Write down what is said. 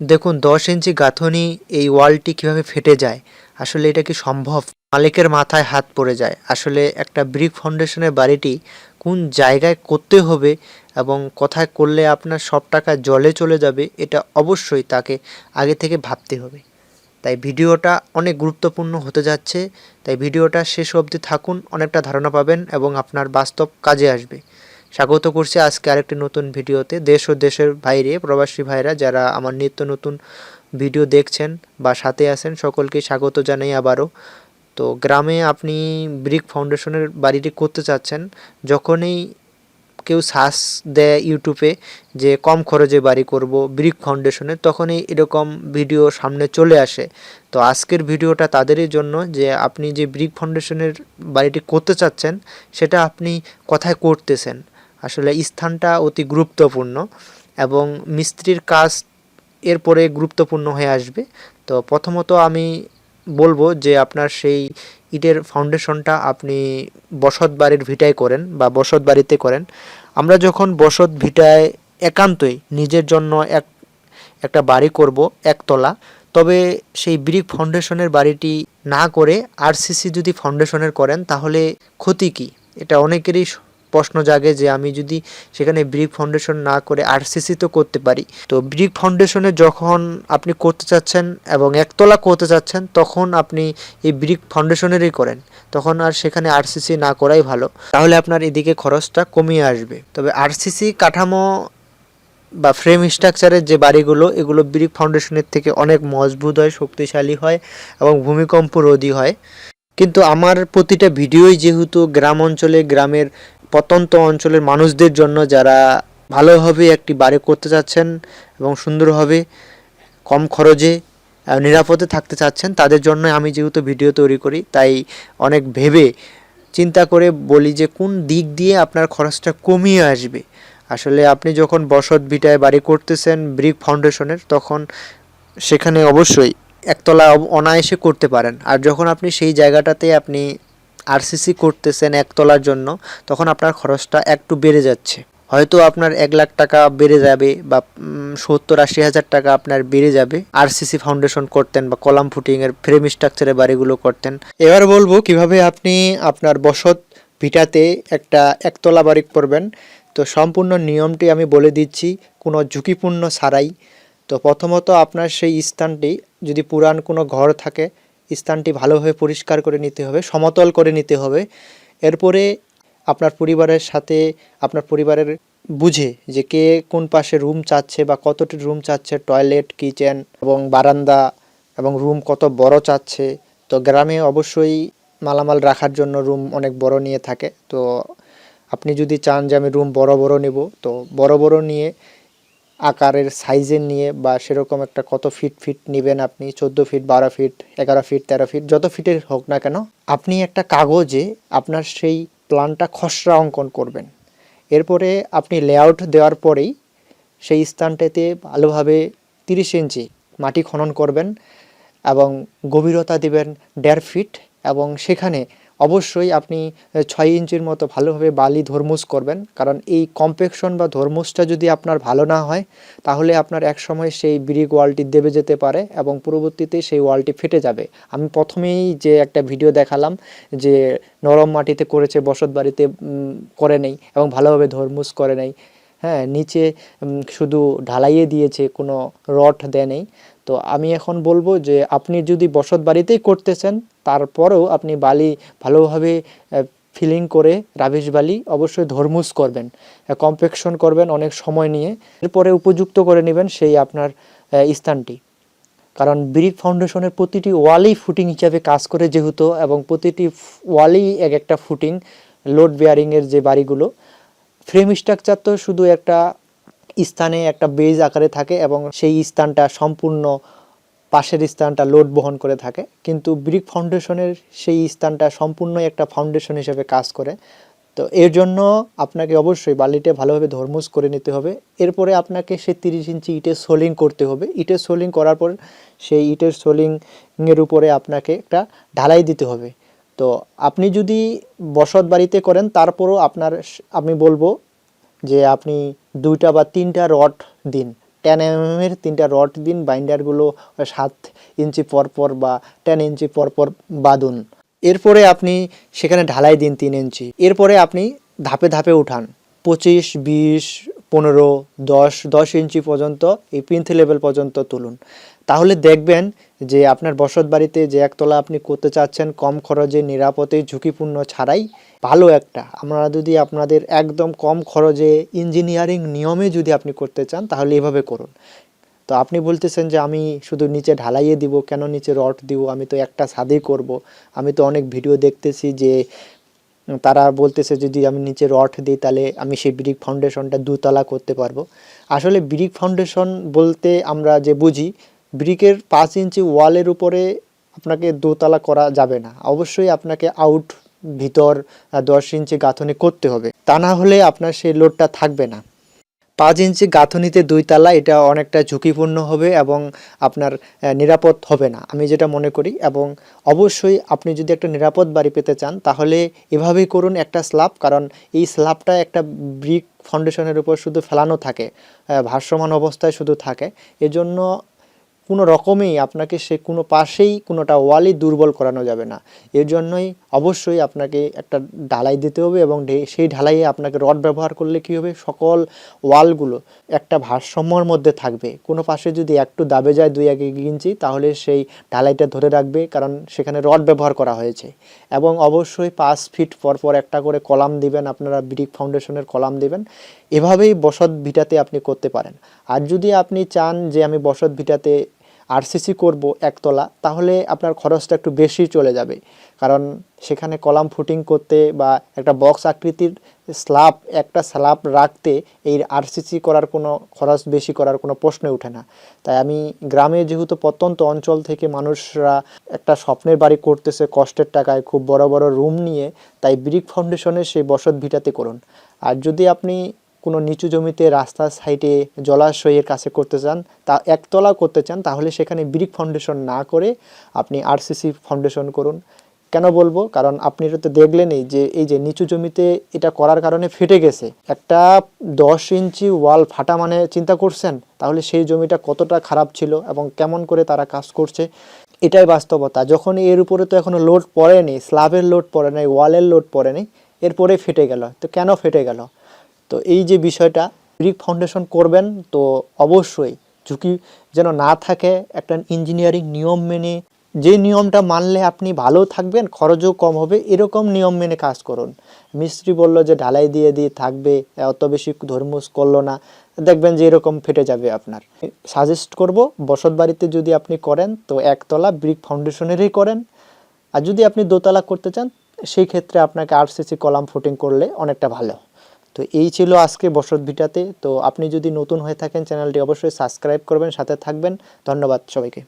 দেখুন, দশ ইঞ্চি গাঁথনি এই ওয়ালটি কীভাবে ফেটে যায়, আসলে এটা কি সম্ভব? মালিকের মাথায় হাত পড়ে যায়। আসলে একটা ব্রিক ফাউন্ডেশনের বাড়িটি কোন জায়গায় করতে হবে এবং কোথায় করলে আপনার সব টাকা জলে চলে যাবে, এটা অবশ্যই তাকে আগে থেকে ভাবতে হবে। তাই ভিডিওটা অনেক গুরুত্বপূর্ণ হতে যাচ্ছে। তাই ভিডিওটা শেষ অবধি থাকুন, অনেকটা ধারণা পাবেন এবং আপনার বাস্তব কাজে আসবে। স্বাগত করছি আজকে আরেকটি নতুন ভিডিওতে। দেশ ও দেশের বাইরে প্রবাসী ভাইরা যারা আমার নিত্য নতুন ভিডিও দেখছেন বা সাথে আছেন, সকলকে স্বাগত জানাই আবারও। তো গ্রামে আপনি ব্রিক ফাউন্ডেশনের বাড়িটি করতে চাচ্ছেন, যখনই কেউ সার্চ দেয় ইউটিউবে যে কম খরচে বাড়ি করব ব্রিক ফাউন্ডেশনের তখনই এরকম ভিডিও সামনে চলে আসে। তো আজকের ভিডিওটা তাদেরই জন্য যে আপনি যে ব্রিক ফাউন্ডেশনের বাড়িটি করতে চাচ্ছেন, সেটা আপনি কোথায় করতেছেন? আসলে স্থানটা অতি গুরুত্বপূর্ণ এবং মিস্ত্রির কাজ এরপরে গুরুত্বপূর্ণ হয়ে আসবে। তো প্রথমত আমি বলব যে আপনার সেই ইটের ফাউন্ডেশনটা আপনি বসত বাড়ির ভিটায় করেন বা বসত বাড়িতে করেন। আমরা যখন বসত ভিটায় একান্তই নিজের জন্য এক, একটা বাড়ি করব একতলা, তবে সেই ব্রিক ফাউন্ডেশনের বাড়িটি না করে আরসিসি যদি ফাউন্ডেশনের করেন তাহলে ক্ষতি কি? এটা অনেকেরই প্রশ্ন জাগে যে আমি যদি সেখানে ব্রিক ফাউন্ডেশন না করে আরসিসি তো করতে পারি। তো ব্রিক ফাউন্ডেশনে যখন আপনি করতে চাচ্ছেন এবং একতলা করতে চাচ্ছেন, তখন আপনি এই ব্রিক ফাউন্ডেশনেরই করেন। তখন আর সেখানে আরসিসি না করাই ভালো। তাহলে আপনার এদিকে খরচটা কমিয়ে আসবে। তবে আরসিসি কাঠামো বা ফ্রেম স্ট্রাকচারের যে বাড়িগুলো, এগুলো ব্রিক ফাউন্ডেশনের থেকে অনেক মজবুত হয়, শক্তিশালী হয় এবং ভূমিকম্প রোধী হয়। কিন্তু আমার প্রতিটা ভিডিওই যেহেতু গ্রাম অঞ্চলে, গ্রামের প্রত্যন্ত অঞ্চলের মানুষদের জন্য যারা ভালোভাবে একটি বাড়ি করতে চাচ্ছেন এবং সুন্দরভাবে কম খরচে নিরাপদে থাকতে চাচ্ছেন, তাদের জন্য আমি যেহেতু ভিডিও তৈরি করি, তাই অনেক ভেবে চিন্তা করে বলি যে কোন দিক দিয়ে আপনার খরচটা কমিয়ে আসবে। আসলে আপনি যখন বসত ভিটায় বাড়ি করতেছেন ব্রিক ফাউন্ডেশনের, তখন সেখানে অবশ্যই একতলা অনায়াসে করতে পারেন। আর যখন আপনি সেই জায়গাটাতে আপনি আরসিসি করতেছেন একতলার জন্য, তখন আপনার খরচটা একটু বেড়ে যাচ্ছে। হয়তো আপনার এক লাখ টাকা বেড়ে যাবে বা সত্তর আশি হাজার টাকা আপনার বেড়ে যাবে। আরসিসি ফাউন্ডেশন করতেন বা কলাম ফুটিংয়ের ফ্রেম স্ট্রাকচারের বাড়িগুলো করতেন। এবার বলব কীভাবে আপনি আপনার বসত ভিটাতে একটা একতলা বাড়ি করবেন। তো সম্পূর্ণ নিয়মটি আমি বলে দিচ্ছি, কোনো ঝুঁকিপূর্ণ ছাড়াই। তো প্রথমত আপনার সেই স্থানটি, যদি পুরান কোনো ঘর থাকে স্থানটি ভালোভাবে পরিষ্কার করে নিতে হবে, সমতল করে নিতে হবে। এরপরে আপনার পরিবারের সাথে, আপনার পরিবারের বুঝে যে কে কোন পাশে রুম চাচ্ছে বা কতটি রুম চাচ্ছে, টয়লেট, কিচেন এবং বারান্দা এবং রুম কত বড় চাচ্ছে। তো গ্রামে অবশ্যই মালামাল রাখার জন্য রুম অনেক বড় নিয়ে থাকে। তো আপনি যদি চান যে আমি রুম বড় বড় নেব, তো বড় বড় নিয়ে আকারের সাইজের নিয়ে বা সেরকম একটা কত ফিট ফিট নেবেন আপনি, চোদ্দ ফিট বারো ফিট এগারো ফিট তেরো ফিট যত ফিটের হোক না কেন, আপনি একটা কাগজে আপনার সেই প্ল্যানটা খসড়া অঙ্কন করবেন। এরপরে আপনি লেআউট দেওয়ার পরেই সেই স্থানটাতে ভালোভাবে তিরিশ ইঞ্চি মাটি খনন করবেন এবং গভীরতা দিবেন দেড় ফিট এবং সেখানে অবশ্যই আপনি ছয় ইঞ্চির মতো ভালোভাবে বালি ধর্মুস করবেন। কারণ এই কম্পেকশন বা ধর্মুসটা যদি আপনার ভালো না হয়, তাহলে আপনার এক সময় সেই ব্রিক ওয়ালটি দেবে যেতে পারে এবং পরবর্তীতে সেই ওয়ালটি ফেটে যাবে। আমি প্রথমেই যে একটা ভিডিও দেখালাম যে নরম মাটিতে করেছে বসত বাড়িতে করে নেই এবং ভালোভাবে ধর্মুস করে নেই। হ্যাঁ নিচে শুধু ঢালাইয়ে দিয়েছে, কোনো রড দেয় নেই। তো আমি এখন বলব যে আপনি যদি বসত বাড়িতেই করতেছেন তারপরেও আপনি বালি ভালোভাবে ফিলিং করে রাবিশ বালি অবশ্যই ধর্মুস করবেন কম্পেকশন করবেন অনেক সময় নিয়ে, এরপরে উপযুক্ত করে নেবেন সেই আপনার স্থানটি। কারণ ব্রিক ফাউন্ডেশনের প্রতিটি ওয়ালেই ফুটিং হিসাবে কাজ করে যেহেতু, এবং প্রতিটি ওয়ালেই এক একটা ফুটিং লোড বেয়ারিংয়ের যে বাড়িগুলো ফ্রেম স্ট্রাকচার তো শুধু একটা স্থানে একটা বেজ আকারে থাকে এবং সেই স্থানটা সম্পূর্ণ পাশের স্থানটা লোড বহন করে থাকে। কিন্তু ব্রিক ফাউন্ডেশনের সেই স্থানটা সম্পূর্ণ একটা ফাউন্ডেশন হিসেবে কাজ করে। তো এর জন্য আপনাকে অবশ্যই বালিটা ভালোভাবে ধর্মুস করে নিতে হবে। এরপরে আপনাকে সেই তিরিশ ইঞ্চি ইটের সোলিং করতে হবে। ইটের সোলিং করার পর সেই ইটের সোলিংয়ের উপরে আপনাকে একটা ঢালাই দিতে হবে। তো আপনি যদি বসত বাড়িতে করেন, তারপরও আপনার আমি বলব যে আপনি দুইটা বা তিনটা রড দিন। টেন এর তিনটা রড দিন, বাইন্ডারগুলো সাত ইঞ্চি পর পর বা টেন ইঞ্চি পর পর বাঁধুন। এরপরে আপনি সেখানে ঢালাই দিন তিন ইঞ্চি। এরপরে আপনি ধাপে ধাপে উঠান। পঁচিশ, বিশ, পনেরো, দশ দশ ইঞ্চি পর্যন্ত, এই পিন্থ লেভেল পর্যন্ত তুলুন। তাহলে দেখবেন যে আপনার বসত বাড়িতে যে একতলা আপনি করতে চাচ্ছেন, কম খরচে, নিরাপদে, ঝুঁকিপূর্ণ ছাড়াই ভালো একটা। আমরা যদি আপনাদের একদম কম খরচে ইঞ্জিনিয়ারিং নিয়মে যদি আপনি করতে চান, তাহলে এভাবে করুন। তো আপনি বলতেছেন যে, আমি শুধু নিচে ঢালাইয়ে দিব, কেন নিচে রড দিব? আমি তো একটা ছাদেই করব। আমি তো অনেক ভিডিও দেখতেছি যে, তারা বলতেছে যদি আমি নিচে রড দিই, তাহলে আমি সেই ব্রিক ফাউন্ডেশনটা দুতলা করতে পারব। আসলে ব্রিক ফাউন্ডেশন বলতে আমরা যে বুঝি ব্রিকের পাঁচ ইঞ্চি ওয়ালের উপরে আপনাকে দোতলা করা যাবে না। অবশ্যই আপনাকে আউট ভিতর দশ ইঞ্চি গাঁথনি করতে হবে। তা না হলে আপনার সেই লোডটা থাকবে না। পাঁচ ইঞ্চি গাঁথনিতে দুই তালা, এটা অনেকটা ঝুঁকিপূর্ণ হবে এবং আপনার নিরাপদ হবে না, আমি যেটা মনে করি। এবং অবশ্যই আপনি যদি একটা নিরাপদ বাড়ি পেতে চান, তাহলে এভাবেই করুন একটা স্ল্যাব, কারণ এই স্ল্যাবটা একটা ব্রিক ফাউন্ডেশনের উপর শুধু ফেলানো থাকে ভাসমান অবস্থায় শুধু থাকে। এজন্য কোনো রকমেই আপনাকে সে কোনো পাশেই কোনোটা ওয়ালই দুর্বল করানো যাবে না। এর জন্যই অবশ্যই আপনাকে একটা ঢালাই দিতে হবে এবং সেই ঢালাইয়ে আপনাকে রড ব্যবহার করলে কী হবে? সকল ওয়ালগুলো একটা ভারসাম্যর মধ্যে থাকবে। কোনো পাশে যদি একটু দাবে যায় দুই এক ইঞ্চি, তাহলে সেই ঢালাইটা ধরে রাখবে কারণ সেখানে রড ব্যবহার করা হয়েছে। এবং অবশ্যই পাঁচ ফিট পর পর একটা করে কলাম দিবেন, আপনারা ব্রিক ফাউন্ডেশনের কলাম দিবেন। এভাবেই বসত ভিটাতে আপনি করতে পারেন। আর যদি আপনি চান যে আমি বসত ভিটাতে আরসিসি করব একতলা, তাহলে আপনার খরচটা একটু বেশি চলে যাবে। কারণ সেখানে কলাম ফুটিং করতে বা একটা বক্স আকৃতির স্ল্যাব একটা স্ল্যাব রাখতে এই আরসিসি করার কোনো খরচ বেশি করার কোনো প্রশ্ন ওঠে না। তাই আমি গ্রামে যেহেতু প্রত্যন্ত অঞ্চল থেকে মানুষরা একটা স্বপ্নের বাড়ি করতেছে কষ্টের টাকায়, খুব বড় বড় রুম নিয়ে, তাই ব্রিক ফাউন্ডেশনে সেই বসত ভিটাতে করুন। আর যদি আপনি কোনো নিচু জমিতে রাস্তার সাইডে জলাশয়ের কাছে করতে চান, তা একতলা করতে চান, তাহলে সেখানে ব্রিক ফাউন্ডেশন না করে আপনি আরসিসি ফাউন্ডেশন করুন। কেন বলব? কারণ আপনি তো দেখলেনই যে এই যে নিচু জমিতে এটা করার কারণে ফেটে গেছে। একটা দশ ইঞ্চি ওয়াল ফাটা মানে চিন্তা করছেন? তাহলে সেই জমিটা কতটা খারাপ ছিল এবং কেমন করে তারা কাজ করছে? এটাই বাস্তবতা। যখন এর উপরে তো এখনও লোড পড়েনি স্ল্যাবের লোড পড়ে নাই ওয়ালের লোড পড়ে পড়েনি এরপরে ফেটে গেল। তো কেন ফেটে গেল? তো এই যে বিষয়টা ব্রিক ফাউন্ডেশন করবেন তো অবশ্যই ঝুঁকি যেন না থাকে, একটা ইঞ্জিনিয়ারিং নিয়ম মেনে, যে নিয়মটা মানলে আপনি ভালো থাকবেন, খরচও কম হবে, এরকম নিয়ম মেনে কাজ করুন। মিস্ত্রি বলল যে, ঢালাই দিয়ে দিয়ে থাকবে, অত বেশি ধর্মুস করল না। দেখবেন যে এরকম ফেটে যাবে আপনার। সাজেস্ট করব, বসত বাড়িতে যদি আপনি করেন, তো একতলা ব্রিক ফাউন্ডেশনেরই করেন। আর যদি আপনি দোতলা করতে চান, সেই ক্ষেত্রে আপনাকে আরসিসি কলাম ফুটিং করলে অনেকটা ভালো। তো এই ছিল আজকে বসত ভিটাতে। তো আপনি যদি নতুন হয়ে থাকেন চ্যানেলটি অবশ্যই সাবস্ক্রাইব করবেন, সাথে থাকবেন। ধন্যবাদ সবাইকে।